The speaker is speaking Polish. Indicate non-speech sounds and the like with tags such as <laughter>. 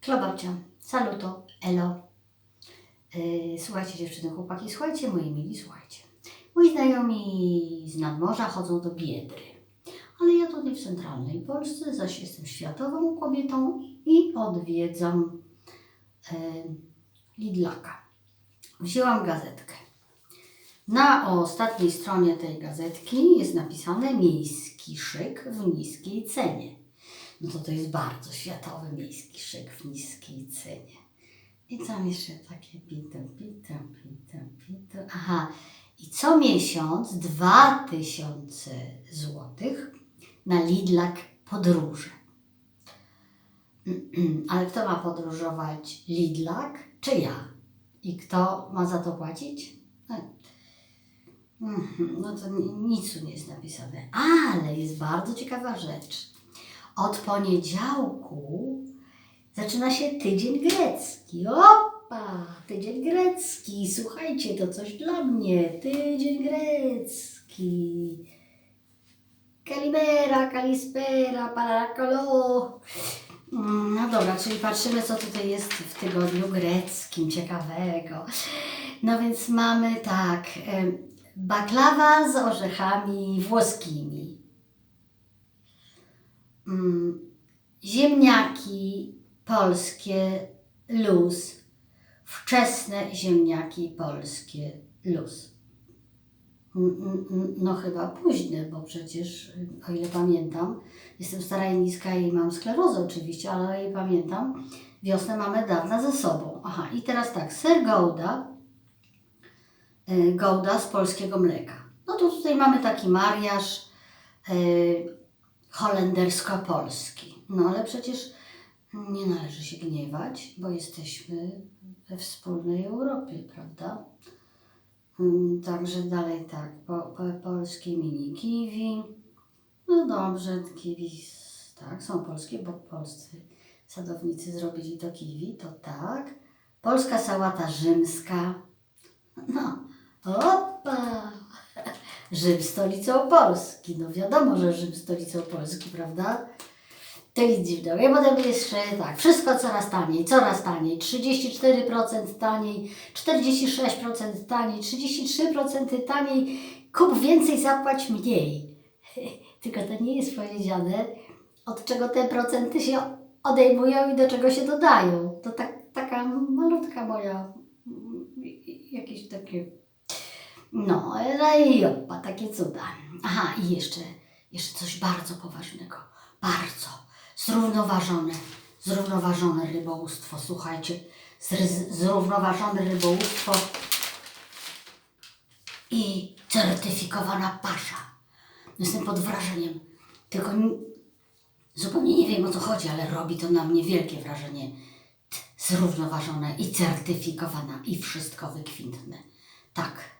Klobabcia, saluto, elo. Yy, słuchajcie dziewczyny, chłopaki, słuchajcie, moi mili, słuchajcie. Moi znajomi z nadmorza chodzą do Biedry. Ale ja tutaj w centralnej Polsce, zaś jestem światową kobietą i odwiedzam yy, Lidlaka. Wzięłam gazetkę. Na ostatniej stronie tej gazetki jest napisane miejski szyk w niskiej cenie. No to to jest bardzo światowy miejski szyk w niskiej cenie. I tam jeszcze takie pitem, pitem, pitem, pitem. Aha, i co miesiąc 2000 złotych na Lidlak podróże. <clears throat> Ale kto ma podróżować? Lidlak czy ja? I kto ma za to płacić? No, Mhm, No to ni- nic tu nie jest napisane. Ale jest bardzo ciekawa rzecz. Od poniedziałku zaczyna się tydzień grecki. Opa! Tydzień grecki. Słuchajcie, to coś dla mnie. Tydzień grecki. Kalimera, kalispera, parakolo. Mm, No dobra, czyli patrzymy, co tutaj jest w tygodniu greckim ciekawego. No więc mamy tak, baklawa z orzechami włoskimi, ziemniaki polskie luz, wczesne ziemniaki polskie luz. Mm, mm, mm, No chyba późne, bo przecież, o ile pamiętam, jestem stara i niska i mam sklerozę oczywiście, ale o ile pamiętam, wiosnę mamy dawna ze sobą. Aha, i teraz tak, ser Gouda, y, Gouda z polskiego mleka. No to tutaj mamy taki mariaż y, holendersko-polski. No ale przecież nie należy się gniewać, bo jesteśmy we wspólnej Europie, prawda? Mm, Także dalej tak, po, po, polskie mini kiwi. No dobrze, kiwi, tak, są polskie, bo polscy sadownicy zrobili to kiwi, to tak. Polska sałata rzymska. No, opa! Rzym stolicą Polski. No wiadomo, że Rzym stolicą Polski, prawda? To nic dziwnego. I potem jest jeszcze tak, wszystko coraz taniej, coraz taniej. 34% taniej, 46% taniej, 33% taniej. Kup więcej, zapłać mniej. <laughs> Tylko to nie jest powiedziane, od czego te procenty się odejmują i do czego się dodają. To tak, taka malutka moja, mm, jakieś takie, no, no i opa, takie cuda. Aha, i jeszcze, jeszcze coś bardzo poważnego, bardzo zrównoważone, zrównoważone rybołówstwo, słuchajcie, zrównoważone rybołówstwo i certyfikowana pasza. Jestem pod wrażeniem, tylko zupełnie nie wiem o co chodzi, ale robi to na mnie wielkie wrażenie. Zrównoważone i certyfikowana i wszystko wykwintne. Tak,